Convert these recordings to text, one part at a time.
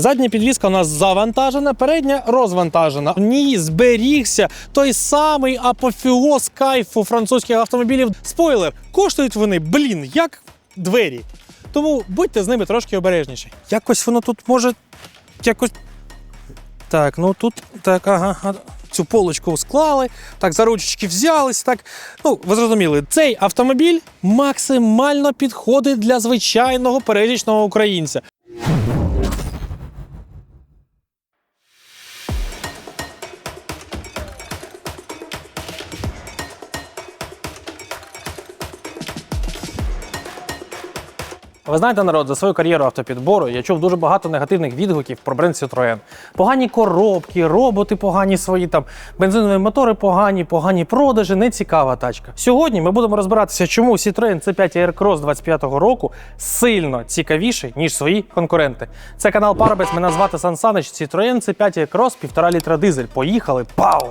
Задня підвізка у нас завантажена, передня розвантажена. В ній зберігся той самий апофеоз кайфу французьких автомобілів. Спойлер, коштують вони, блін, як двері. Тому будьте з ними трошки обережніші. Якось воно тут може. Якось. Так, ну тут так, ага. Цю полочку склали, так за ручечки взялись. Так, ну ви зрозуміли, цей автомобіль максимально підходить для звичайного пересічного українця. Ви знаєте, народ, за свою кар'єру автопідбору я чув дуже багато негативних відгуків про бренд Citroën. Погані коробки, роботи погані свої, там бензинові мотори погані, погані продажі, не цікава тачка. Сьогодні ми будемо розбиратися, чому Citroën C5 Aircross 25-го року сильно цікавіший, ніж свої конкуренти. Це канал Парабес, мене звати Сан Санич, Citroën C5 Aircross, 1,5 літра дизель. Поїхали! Пау!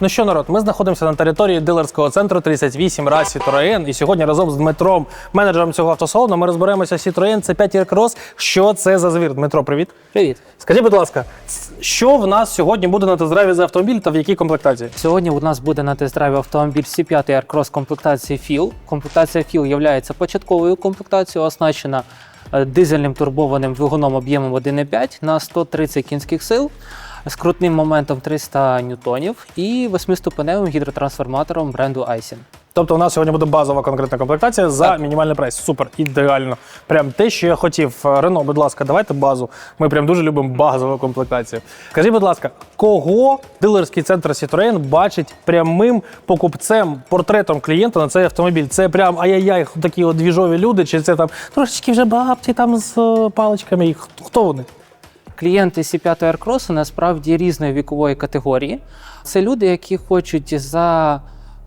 Ну що, народ, ми знаходимося на території дилерського центру 38 раз Citroën. І сьогодні разом з Дмитром, менеджером цього автосалону, ми розберемося Citroën C5 Aircross. Що це за звір? Дмитро, привіт. Привіт! Скажіть, будь ласка, що в нас сьогодні буде на тест-драйві за автомобіль та в якій комплектації? Сьогодні у нас буде на тест-драйві автомобіль C5 Aircross комплектації FIL. Комплектація FIL є початковою комплектацією, оснащена е, дизельним турбованим двигуном об'ємом 1,5 на 130 кінських сил. З крутним моментом 300 ньютонів і восьмиступеневим гідротрансформатором бренду Aisin. Тобто у нас сьогодні буде базова конкретна комплектація за Так. мінімальний прайс. Супер, ідеально. Прям те, що я хотів. Рено, будь ласка, давайте базу. Ми прям дуже любимо базову комплектацію. Скажіть, будь ласка, кого дилерський центр Citroën бачить прямим покупцем, портретом клієнта на цей автомобіль? Це прям ай-яй-яй, такі от двіжові люди, чи це там трошечки вже бабці там з е, паличками? Хто вони? Клієнти C5 Aircross насправді різної вікової категорії. Це люди, які хочуть за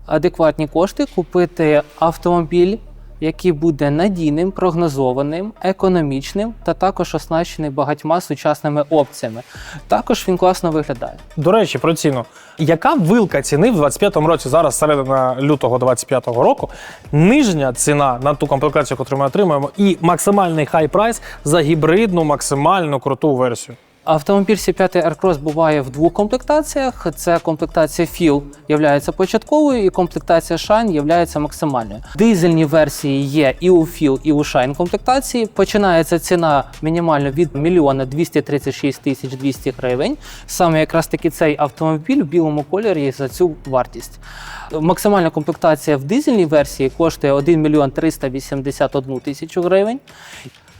адекватні кошти купити автомобіль, який буде надійним, прогнозованим, економічним та також оснащений багатьма сучасними опціями. Також він класно виглядає. До речі, про ціну. Яка вилка ціни в 25-му році, зараз середина лютого 25-го року, нижня ціна на ту комплектацію, яку ми отримуємо, і максимальний хай прайс за гібридну максимально круту версію. Автомобіль C5 Aircross буває в двох комплектаціях. Це комплектація FIL є початковою, і комплектація Shine є максимальною. Дизельні версії є і у FIL, і у Shine комплектації. Починається ціна мінімально від 1 236 тисяч 200 гривень. Саме якраз таки цей автомобіль в білому кольорі за цю вартість. Максимальна комплектація в дизельній версії коштує 1 мільйон 381 тисячу гривень.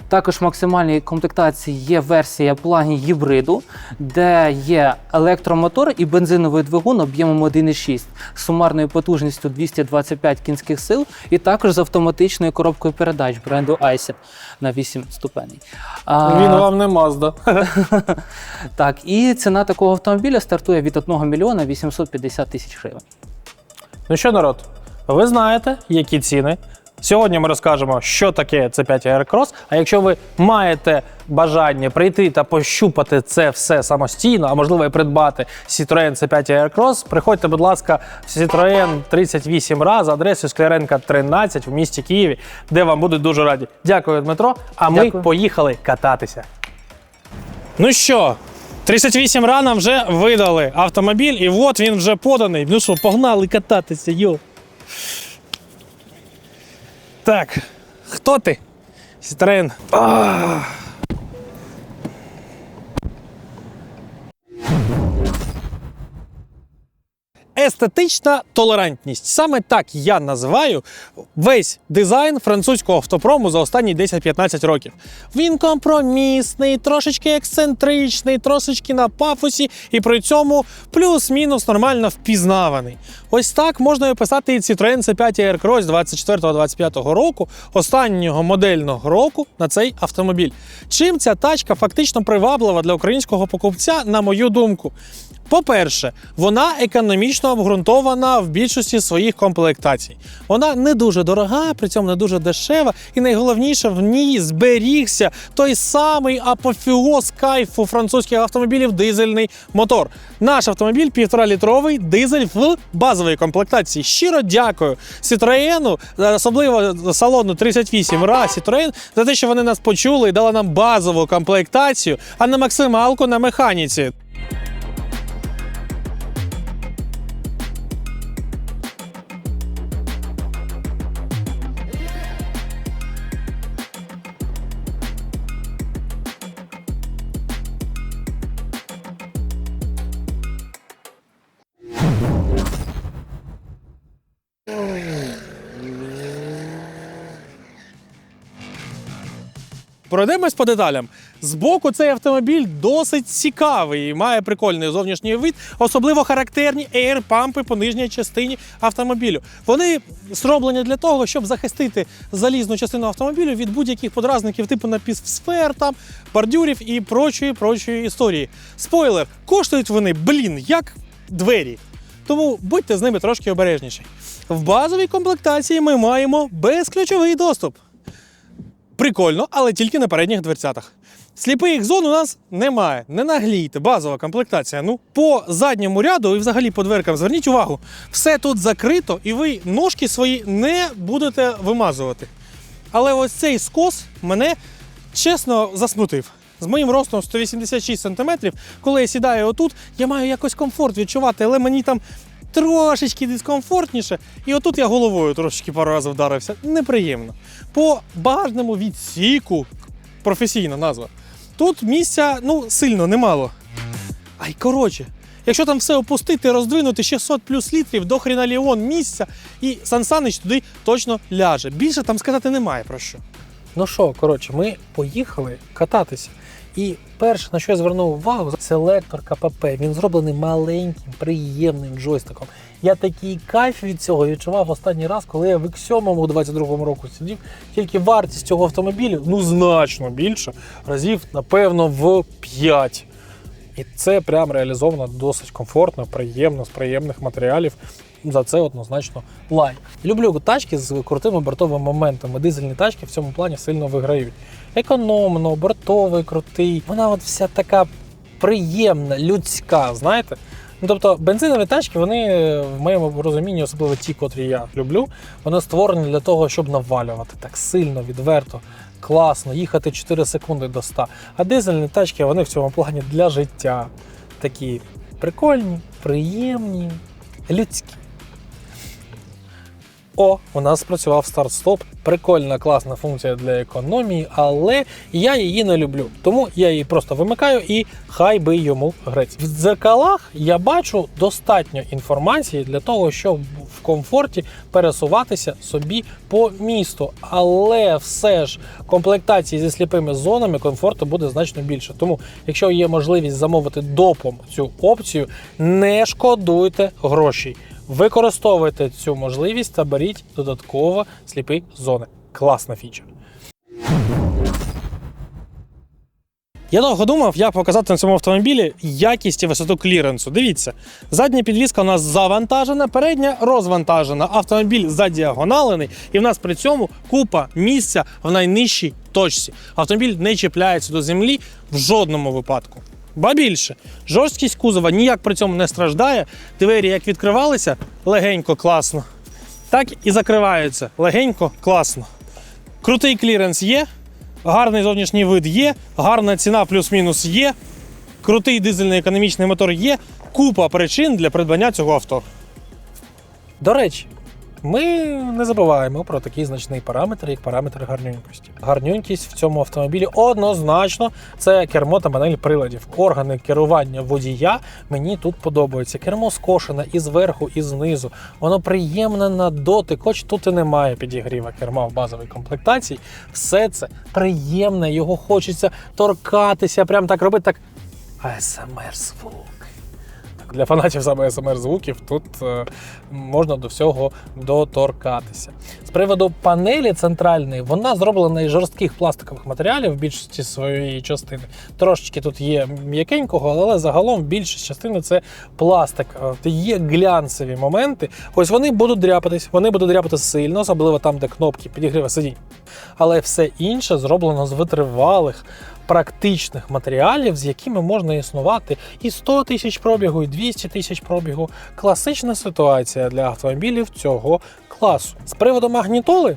Також в максимальній комплектації є версія плагін гібриду, де є електромотор і бензиновий двигун об'ємом 1,6 з сумарною потужністю 225 кінських сил, і також з автоматичною коробкою передач бренду Aisin на 8 ступеней. А, Він вам не Mazda. Так, і ціна такого автомобіля стартує від 1 мільйона 850 тисяч гривень. Ну що, народ, ви знаєте, які ціни. Сьогодні ми розкажемо, що таке c 5 Aircross. А якщо ви маєте бажання прийти та пощупати це все самостійно, а можливо і придбати Citroën c 5 Aircross, приходьте, будь ласка, в Citroën 38 раз за адресою Скляренка 13 в місті Києві, де вам будуть дуже раді. Дякую, Дмитро. А ми Дякую. поїхали кататися. Ну що, 38 рана вже видали автомобіль, і от він вже поданий. Ну що, погнали кататися, йо. Так, хто ти? Citroen. А. Естетична толерантність. Саме так я називаю весь дизайн французького автопрому за останні 10-15 років. Він компромісний, трошечки ексцентричний, трошечки на пафосі і при цьому плюс-мінус нормально впізнаваний. Ось так можна описати і Citroen C5 Aircross 24-25 року, останнього модельного року на цей автомобіль. Чим ця тачка фактично приваблива для українського покупця, на мою думку. По-перше, вона економічно обґрунтована в більшості своїх комплектацій. Вона не дуже дорога, при цьому не дуже дешева, і найголовніше в ній зберігся той самий апофеоз кайфу французьких автомобілів дизельний мотор. Наш автомобіль півтора-літровий дизель в базовій комплектації. Щиро дякую Citroën, особливо салону 38 ра Citroën, за те, що вони нас почули і дали нам базову комплектацію, а не максималку на механіці. Пройдемось по деталям. Збоку цей автомобіль досить цікавий і має прикольний зовнішній вид, особливо характерні ейр-пампи по нижній частині автомобілю. Вони зроблені для того, щоб захистити залізну частину автомобілю від будь-яких подразників, типу напівсфер, там, бордюрів і прочої, прочої історії. Спойлер, коштують вони, блін, як двері. Тому будьте з ними трошки обережніші. В базовій комплектації ми маємо безключовий доступ. Прикольно, але тільки на передніх дверцятах. Сліпих зон у нас немає. Не наглійте, базова комплектація. Ну, по задньому ряду і взагалі по дверкам зверніть увагу, все тут закрито, і ви ножки свої не будете вимазувати. Але ось цей скос мене чесно засмутив. З моїм ростом 186 см, коли я сідаю отут, я маю якось комфорт відчувати, але мені там трошечки дискомфортніше. І отут я головою трошечки пару разів вдарився. Неприємно. По багажному відсіку, професійна назва, тут місця ну, сильно немало. Ай, коротше, якщо там все опустити, роздвинути 600 плюс літрів до хріналіон місця, і Сан Санич туди точно ляже. Більше там сказати немає про що. Ну що, коротше, ми поїхали кататися. І перше, на що я звернув увагу, селектор КПП. Він зроблений маленьким, приємним джойстиком. Я такий кайф від цього відчував останній раз, коли я в X7 у 22-му року сидів. Тільки вартість цього автомобілю ну значно більше, разів, напевно, в 5. І це прям реалізовано досить комфортно, приємно, з приємних матеріалів. За це однозначно лайк. Люблю тачки з крутими бортовими моментами. Дизельні тачки в цьому плані сильно виграють. Економно, бортовий, крутий. Вона от вся така приємна, людська, знаєте. Ну, тобто бензинові тачки, вони в моєму розумінні, особливо ті, котрі я люблю, вони створені для того, щоб навалювати так сильно, відверто, класно, їхати 4 секунди до 100. А дизельні тачки вони в цьому плані для життя. Такі прикольні, приємні, людські. О, у нас спрацював старт-стоп. Прикольна, класна функція для економії, але я її не люблю. Тому я її просто вимикаю і хай би йому грець. В дзеркалах я бачу достатньо інформації для того, щоб в комфорті пересуватися собі по місту. Але все ж комплектації зі сліпими зонами комфорту буде значно більше. Тому, якщо є можливість замовити допом цю опцію, не шкодуйте грошей. Використовуйте цю можливість та беріть додатково сліпі зони. Класна фіча. Я довго думав, як показати на цьому автомобілі якість і висоту кліренсу. Дивіться, задня підвізка у нас завантажена, передня розвантажена. Автомобіль задіагоналений, і в нас при цьому купа місця в найнижчій точці. Автомобіль не чіпляється до землі в жодному випадку. Ба більше, жорсткість кузова ніяк при цьому не страждає. Двері як відкривалися легенько, класно, так і закриваються легенько, класно. Крутий кліренс є, гарний зовнішній вид є, гарна ціна плюс-мінус є, крутий дизельний економічний мотор є. Купа причин для придбання цього авто. До речі, Ми не забуваємо про такий значний параметр, як параметр гарнюнькості. Гарнюнькість в цьому автомобілі однозначно це кермо та панель приладів. Органи керування водія мені тут подобаються. Кермо скошене і зверху, і знизу. Воно приємне на дотик, хоч тут і немає підігріва керма в базовій комплектації. Все це приємне, його хочеться торкатися, прям так робити так. АСМР звук. Для фанатів саме СМР звуків тут е, можна до всього доторкатися. З приводу панелі центральної, вона зроблена із жорстких пластикових матеріалів в більшості своєї частини. Трошечки тут є м'якенького, але загалом більшість частини це пластик. Е, Є глянцеві моменти. Ось вони будуть дряпатись, вони будуть дряпати сильно, особливо там, де кнопки підігріва сидінь. Але все інше зроблено з витривалих. Практичних матеріалів, з якими можна існувати і 100 тисяч пробігу, і 200 тисяч пробігу. Класична ситуація для автомобілів цього класу. З приводу магнітоли.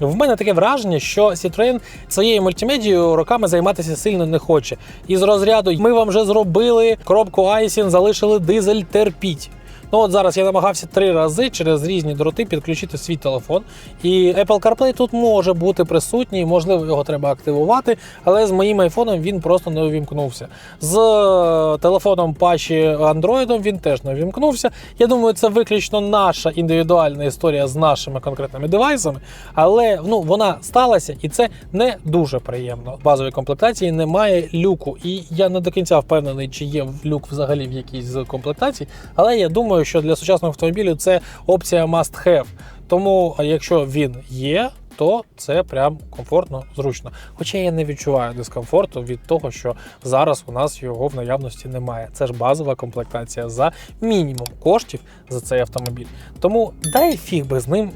В мене таке враження, що Citroën своєю мультимедією роками займатися сильно не хоче. Із розряду ми вам вже зробили коробку Айсін, залишили дизель, терпіть. Ну от зараз я намагався три рази через різні дроти підключити свій телефон. І Apple CarPlay тут може бути присутній, можливо, його треба активувати, але з моїм айфоном він просто не увімкнувся. З е, телефоном Паші Android він теж не увімкнувся. Я думаю, це виключно наша індивідуальна історія з нашими конкретними девайсами, але ну вона сталася, і це не дуже приємно. В комплектації немає люку, і я не до кінця впевнений, чи є люк взагалі в якійсь з комплектацій. Але я думаю, що для сучасного автомобілю це опція must have. Тому, якщо він є, то це прям комфортно, зручно. Хоча я не відчуваю дискомфорту від того, що зараз у нас його в наявності немає. Це ж базова комплектація за мінімум коштів за цей автомобіль. Тому дай фіг би з ним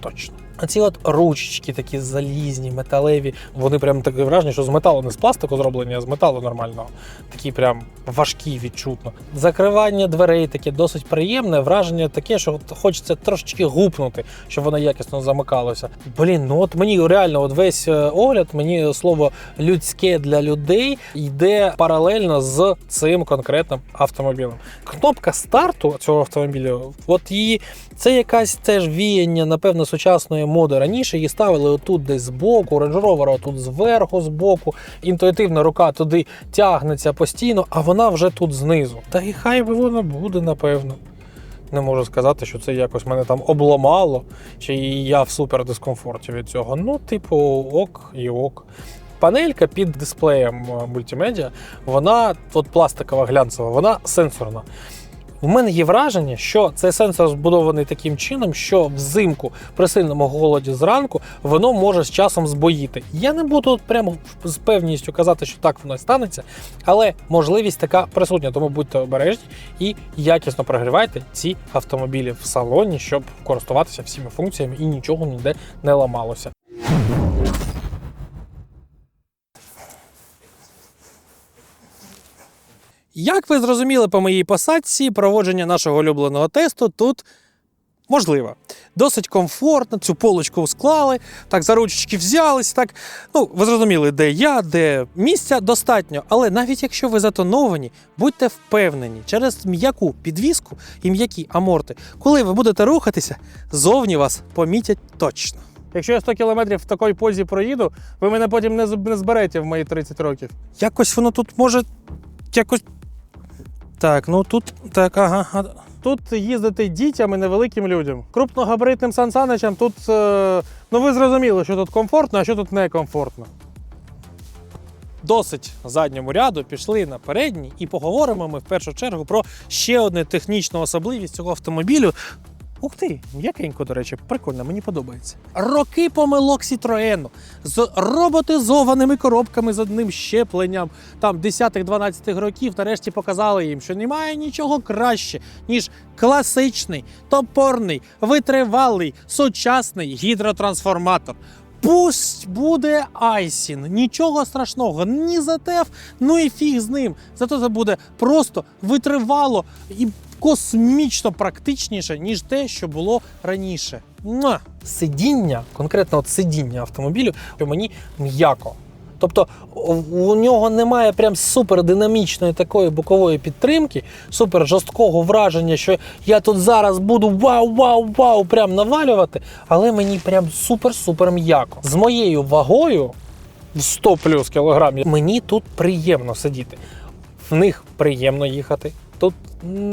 точно. Оці от ручечки такі залізні, металеві, вони прям таке враження, що з металу не з пластику зроблені, а з металу нормального. Такі прям важкі відчутно. Закривання дверей таке досить приємне. Враження таке, що от хочеться трошечки гупнути, щоб воно якісно замикалося. Блін, ну от мені реально от весь е, огляд, мені слово людське для людей йде паралельно з цим конкретним автомобілем. Кнопка старту цього автомобіля, от її це якась теж віяння, напевно, сучасної моди. Раніше її ставили отут десь збоку, Range Rover отут зверху, збоку. Інтуїтивна рука туди тягнеться постійно, а вона вже тут знизу. Та і хай би вона буде, напевно. Не можу сказати, що це якось мене там обламало, чи я в супер дискомфорті від цього. Ну, типу, ок і ок. Панелька під дисплеєм е, мультимедіа, вона от пластикова глянцева, вона сенсорна. В мене є враження, що цей сенсор збудований таким чином, що взимку при сильному голоді зранку воно може з часом збоїти. Я не буду прямо з певністю казати, що так воно станеться, але можливість така присутня, тому будьте обережні і якісно прогрівайте ці автомобілі в салоні, щоб користуватися всіма функціями і нічого ніде не ламалося. Як ви зрозуміли по моїй посадці, проводження нашого улюбленого тесту тут можливо. Досить комфортно, цю полочку склали, так за ручечки взялись. Так, ну, ви зрозуміли, де я, де місця достатньо. Але навіть якщо ви затоновані, будьте впевнені, через м'яку підвіску і м'які аморти, коли ви будете рухатися, зовні вас помітять точно. Якщо я 100 кілометрів в такій позі проїду, ви мене потім не, зберете в мої 30 років. Якось воно тут може якось так, ну тут так, ага. Тут їздити дітям і невеликим людям. Крупногабаритним сансаничам тут, е, ну ви зрозуміли, що тут комфортно, а що тут некомфортно. Досить задньому ряду пішли на передній і поговоримо ми в першу чергу про ще одну технічну особливість цього автомобілю. Ух ти, м'якенько, до речі, прикольно, мені подобається. Роки помилок Сітроену з роботизованими коробками з одним щепленням там 10-12 років нарешті показали їм, що немає нічого краще, ніж класичний, топорний, витривалий, сучасний гідротрансформатор. Пусть буде Айсін, нічого страшного, ні за теф, ну і фіг з ним. Зато це буде просто витривало і космічно практичніше, ніж те, що було раніше. Муа! Сидіння, конкретно от сидіння автомобілю, мені м'яко. Тобто у- нього немає прям супердинамічної такої бокової підтримки, супер жорсткого враження, що я тут зараз буду вау, вау, вау, прям навалювати, але мені прям супер-супер м'яко. З моєю вагою в 100 плюс кілограмів мені тут приємно сидіти. В них приємно їхати. Тут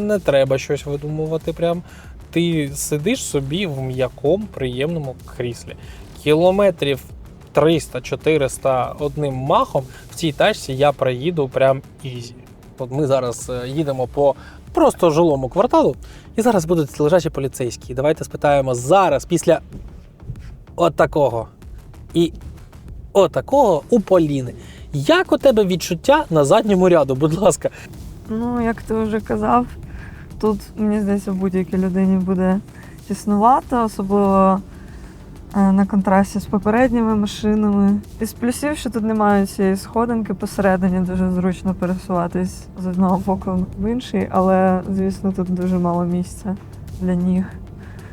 не треба щось видумувати. Прям ти сидиш собі в м'якому, приємному кріслі. Кілометрів 300-400 одним махом в цій тачці я проїду прям ізі. От ми зараз е, їдемо по просто жилому кварталу, і зараз будуть лежачі поліцейські. Давайте спитаємо зараз, після от такого і отакого у Поліни. Як у тебе відчуття на задньому ряду? Будь ласка, Ну, як ти вже казав, тут, мені здається, будь-якій людині буде тіснувато, особливо на контрасті з попередніми машинами. Із плюсів, що тут немає цієї сходинки посередині, дуже зручно пересуватись з одного боку в інший, але, звісно, тут дуже мало місця для ніг.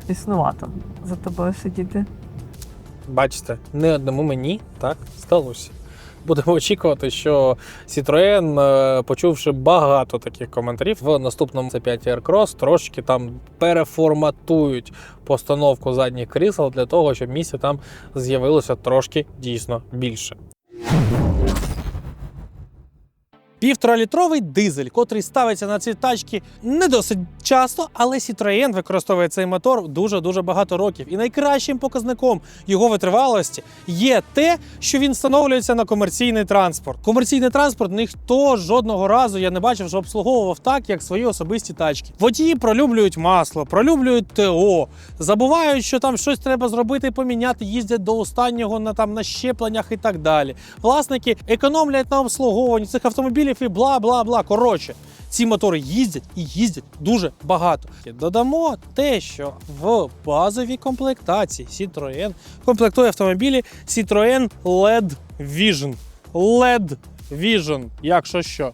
Існувато за тобою сидіти. бачите, не одному мені так сталося. Будемо очікувати, що Citroën, е, почувши багато таких коментарів, в наступному C5 Aircross трошки там переформатують постановку задніх крісел для того, щоб місця там з'явилося трошки дійсно більше. Півторалітровий дизель, котрий ставиться на ці тачки не досить часто, але Citroën використовує цей мотор дуже дуже багато років. І найкращим показником його витривалості є те, що він встановлюється на комерційний транспорт. Комерційний транспорт ніхто жодного разу я не бачив, що обслуговував так, як свої особисті тачки. Водії пролюблюють масло, пролюблюють ТО, забувають, що там щось треба зробити, поміняти, їздять до останнього на там на щепленнях і так далі. Власники економлять на обслуговуванні цих автомобілів і бла бла бла. Коротше, ці мотори їздять і їздять дуже багато. Додамо те, що в базовій комплектації Citroën комплектує автомобілі Citroën LED Vision. LED Vision, якщо що.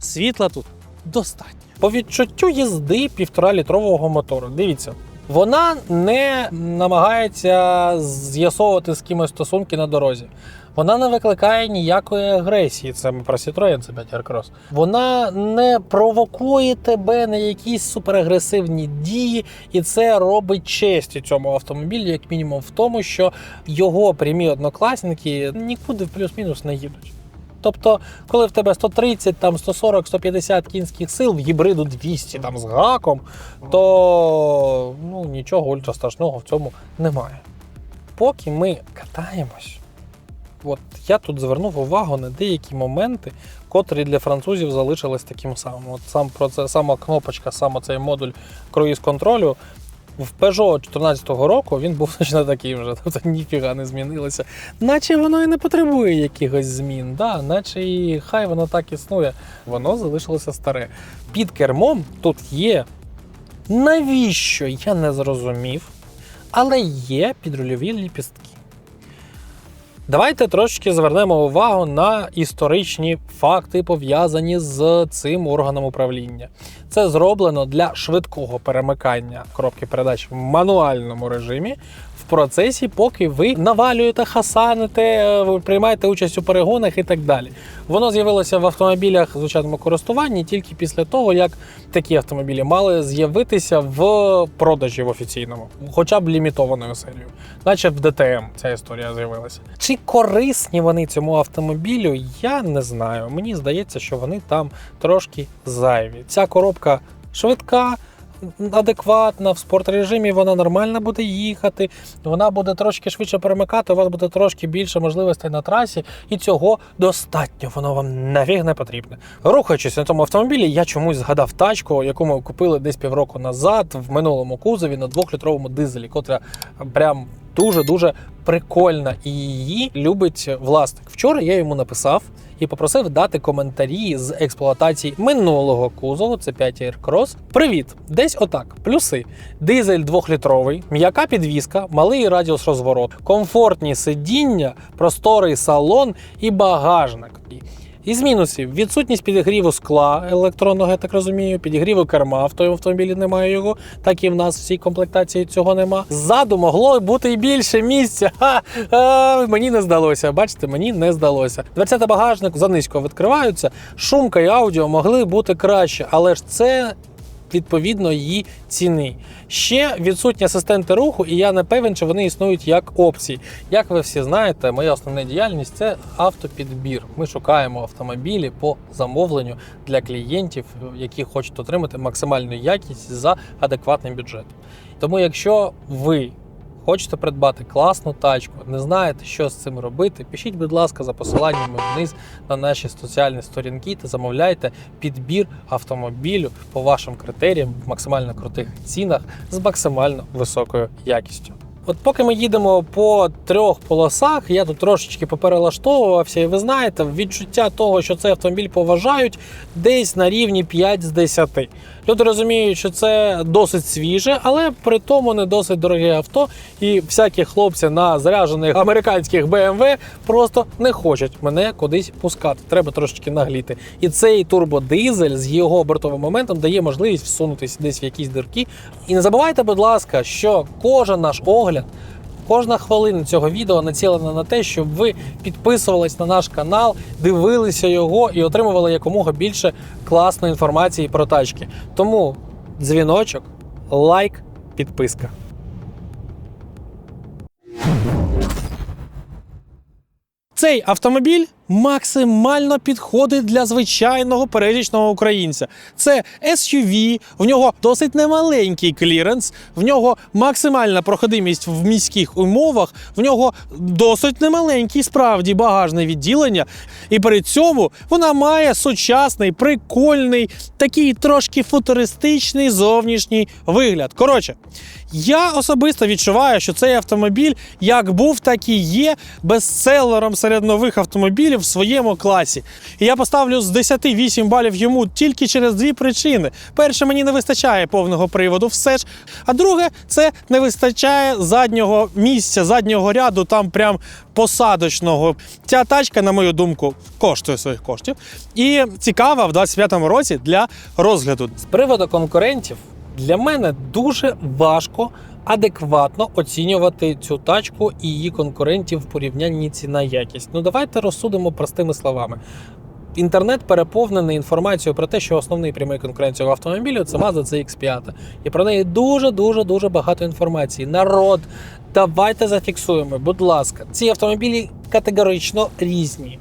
Світла тут достатньо. По відчуттю їзди півтора-літрового мотору. Дивіться. Вона не намагається з'ясовувати з кимось стосунки на дорозі. Вона не викликає ніякої агресії. Це ми про Citroën, це 5 Aircross. Вона не провокує тебе на якісь суперагресивні дії, і це робить честь цьому автомобілю, як мінімум, в тому, що його прямі однокласники нікуди в плюс-мінус не їдуть. Тобто, коли в тебе 130, там 140, 150 кінських сил, в гібриду 200 там з гаком, то ну, нічого ультрастрашного в цьому немає. Поки ми катаємось, от я тут звернув увагу на деякі моменти, котрі для французів залишились таким самим. От сам про це сама кнопочка, саме цей модуль круїз контролю. В Peugeot 14-го року він був точно такий вже, тобто ніфіга не змінилося. Наче воно і не потребує якихось змін, да, наче і хай воно так існує. Воно залишилося старе. Під кермом тут є. Навіщо я не зрозумів, але є підрульові ліпістки. Давайте трошечки звернемо увагу на історичні факти, пов'язані з цим органом управління. Це зроблено для швидкого перемикання коробки передач в мануальному режимі в процесі, поки ви навалюєте, хасаните, е, ви приймаєте участь у перегонах і так далі. Воно з'явилося в автомобілях в звичайному користуванні тільки після того, як такі автомобілі мали з'явитися в продажі в офіційному, хоча б лімітованою серією, наче в ДТМ ця історія з'явилася. Чи корисні вони цьому автомобілю, я не знаю. Мені здається, що вони там трошки зайві. Ця коробка швидка. Адекватна, в спортрежимі вона нормально буде їхати, вона буде трошки швидше перемикати, у вас буде трошки більше можливостей на трасі, і цього достатньо, воно вам нафіг не потрібне. Рухаючись на тому автомобілі, я чомусь згадав тачку, яку ми купили десь півроку назад в минулому кузові на двохлітровому дизелі, котра прям дуже-дуже прикольна і її любить власник. Вчора я йому написав і попросив дати коментарі з експлуатації минулого кузову. Це 5 Aircross. Привіт! Десь отак. Плюси: дизель двохлітровий, м'яка підвіска, малий радіус розворот, комфортні сидіння, просторий салон і багажник. Із мінусів відсутність підігріву скла електронного, я так розумію, підігріву керма в тому автомобілі немає його, так і в нас в цій комплектації цього нема. Ззаду могло бути і більше місця. Ха, а, мені не здалося. Бачите, мені не здалося. Дверцята багажник занизько відкриваються. Шумка і аудіо могли бути краще, але ж це відповідно її ціни. Ще відсутні асистенти руху, і я не певен, чи вони існують як опції. Як ви всі знаєте, моя основна діяльність це автопідбір. Ми шукаємо автомобілі по замовленню для клієнтів, які хочуть отримати максимальну якість за адекватним бюджетом. Тому, якщо ви хочете придбати класну тачку, не знаєте, що з цим робити, пишіть, будь ласка, за посиланнями вниз на наші соціальні сторінки та замовляйте підбір автомобілю по вашим критеріям в максимально крутих цінах з максимально високою якістю. От поки ми їдемо по трьох полосах, я тут трошечки поперелаштовувався, і ви знаєте, відчуття того, що цей автомобіль поважають, десь на рівні 5 з 10. Люди розуміють, що це досить свіже, але при тому не досить дороге авто. І всякі хлопці на заряджених американських BMW просто не хочуть мене кудись пускати. Треба трошечки нагліти. І цей турбодизель з його обертовим моментом дає можливість всунутися десь в якісь дирки. І не забувайте, будь ласка, що кожен наш огляд. Кожна хвилина цього відео націлена на те, щоб ви підписувались на наш канал, дивилися його і отримували якомога більше класної інформації про тачки. Тому дзвіночок, лайк, підписка. Цей автомобіль максимально підходить для звичайного пересічного українця. Це SUV, в нього досить немаленький кліренс, в нього максимальна проходимість в міських умовах, в нього досить немаленький справді багажне відділення. І при цьому вона має сучасний, прикольний, такий трошки футуристичний зовнішній вигляд. Коротше, я особисто відчуваю, що цей автомобіль як був, так і є бестселером серед нових автомобілів в своєму класі. І я поставлю з 10 8 балів йому тільки через дві причини: перше, мені не вистачає повного приводу, все ж. А друге, це не вистачає заднього місця, заднього ряду, там прям посадочного. Ця тачка, на мою думку, коштує своїх коштів. І цікава в 25-му році для розгляду. З приводу конкурентів, для мене дуже важко адекватно оцінювати цю тачку і її конкурентів в порівнянні ціна якість. Ну давайте розсудимо простими словами. Інтернет переповнений інформацією про те, що основний прямий конкурент цього автомобілю це Mazda CX-5. І про неї дуже дуже дуже багато інформації. Народ, давайте зафіксуємо, будь ласка, ці автомобілі категорично різні.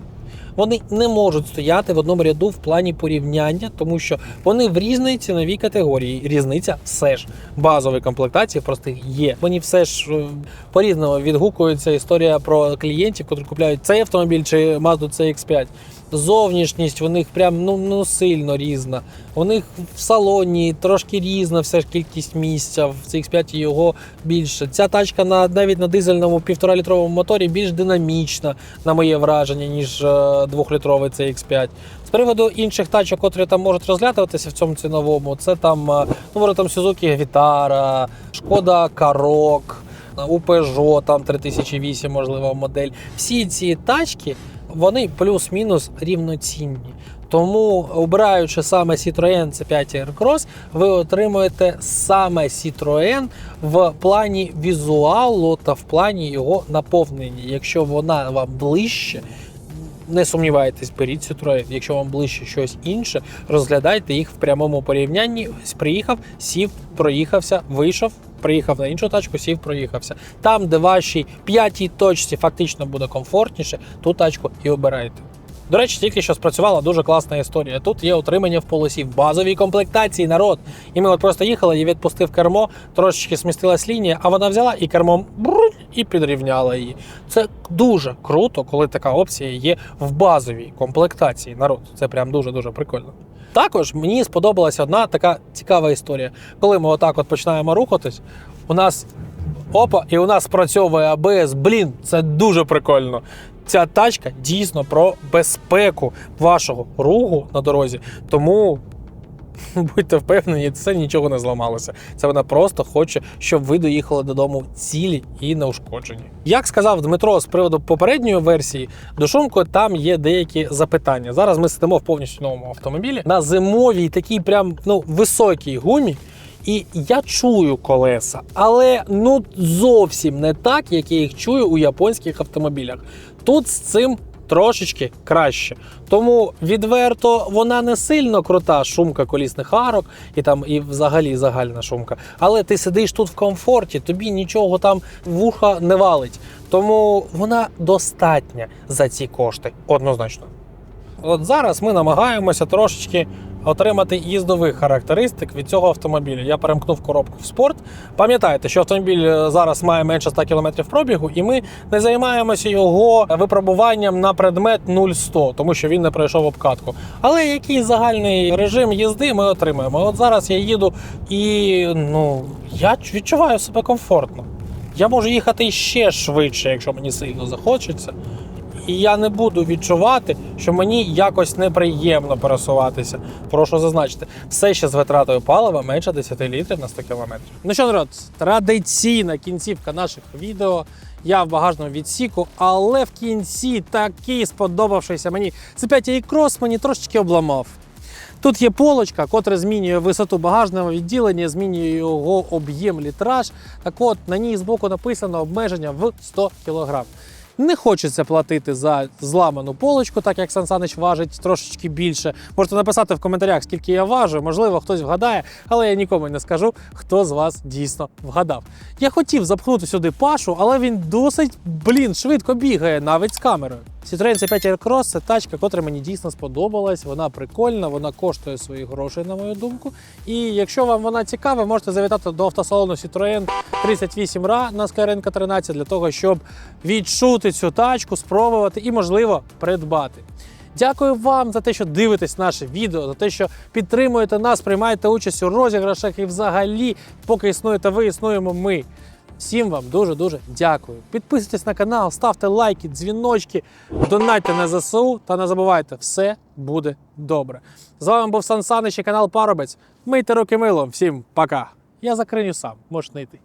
Вони не можуть стояти в одному ряду в плані порівняння, тому що вони в різній ціновій категорії. Різниця все ж базової комплектації просто є. Мені все ж е, по-різному відгукується історія про клієнтів, які купляють цей автомобіль чи Mazda CX-5. Зовнішність у них прям ну, ну сильно різна. У них в салоні трошки різна все ж кількість місця. В CX5 його більше. Ця тачка на навіть на дизельному півторалітровому моторі більш динамічна, на моє враження, ніж е, двохлітровий CX5. З приводу інших тачок, котрі там можуть розглядуватися в цьому ціновому, це там е, ну, може, там Suzuki Vitara, Шкода Карок. У Peugeot там 3008, можливо, модель. Всі ці тачки вони плюс-мінус рівноцінні. Тому, обираючи саме Citroën C5 Aircross, ви отримуєте саме Citroën в плані візуалу та в плані його наповнення. Якщо вона вам ближче, не сумнівайтесь, беріть Citroën. Якщо вам ближче щось інше, розглядайте їх в прямому порівнянні. Приїхав, сів, проїхався, вийшов. Приїхав на іншу тачку, сів, проїхався. Там, де вашій п'ятій точці фактично буде комфортніше, ту тачку і обирайте. До речі, тільки що спрацювала дуже класна історія. Тут є отримання в полосі в базовій комплектації народ. І ми от просто їхали, я відпустив кермо, трошечки смістилась лінія, а вона взяла і кермом і підрівняла її. Це дуже круто, коли така опція є в базовій комплектації народ. Це прям дуже дуже прикольно. Також мені сподобалася одна така цікава історія. Коли ми отак от починаємо рухатись, у нас опа, і у нас спрацьовує АБС. Блін, це дуже прикольно. Ця тачка дійсно про безпеку вашого руху на дорозі. Тому будьте впевнені, це нічого не зламалося. Це вона просто хоче, щоб ви доїхали додому цілі і неушкоджені. Як сказав Дмитро з приводу попередньої версії, до Шумко там є деякі запитання. Зараз ми сидимо в повністю новому автомобілі на зимовій такій прям ну високій гумі. І я чую колеса, але ну зовсім не так, як я їх чую у японських автомобілях. Тут з цим трошечки краще. Тому відверто вона не сильно крута шумка колісних арок і там і взагалі загальна шумка. Але ти сидиш тут в комфорті, тобі нічого там вуха не валить. Тому вона достатня за ці кошти, однозначно. От зараз ми намагаємося трошечки отримати їздових характеристик від цього автомобіля. Я перемкнув коробку в спорт. Пам'ятаєте, що автомобіль е, зараз має менше 100 км пробігу, і ми не займаємося його випробуванням на предмет 0-100, тому що він не пройшов обкатку. Але який загальний режим їзди ми отримаємо. От зараз я їду і ну я відчуваю себе комфортно. Я можу їхати ще швидше, якщо мені сильно захочеться. І я не буду відчувати, що мені якось неприємно пересуватися. Прошу зазначити, все ще з витратою палива менше 10 літрів на 100 км. Ну що, народ, традиційна кінцівка наших відео. Я в багажному відсіку, але в кінці такий сподобавшийся мені C5 Cross мені трошечки обламав. Тут є полочка, котра змінює висоту багажного відділення, змінює його об'єм літраж. Так от на ній збоку написано обмеження в 100 кг. Не хочеться платити за зламану полочку, так як Сан Санич важить трошечки більше. Можете написати в коментарях, скільки я важу. Можливо, хтось вгадає, але я нікому не скажу, хто з вас дійсно вгадав. Я хотів запхнути сюди пашу, але він досить, блін, швидко бігає навіть з камерою. Citroen C5 Aircross – це тачка, котра мені дійсно сподобалась. Вона прикольна, вона коштує своїх грошей, на мою думку. І якщо вам вона цікава, можете завітати до автосалону Citroen 38 ra на Skyrenka 13 для того, щоб відчути цю тачку, спробувати і, можливо, придбати. Дякую вам за те, що дивитесь наше відео, за те, що підтримуєте нас, приймаєте участь у розіграшах і взагалі, поки існуєте ви, існуємо ми. Всім вам дуже-дуже дякую. Підписуйтесь на канал, ставте лайки, дзвіночки, донайте на ЗСУ та не забувайте, все буде добре. З вами був Сан Санич і канал Парубець. Мийте руки милом, всім пока. Я закриню сам, можеш не йти.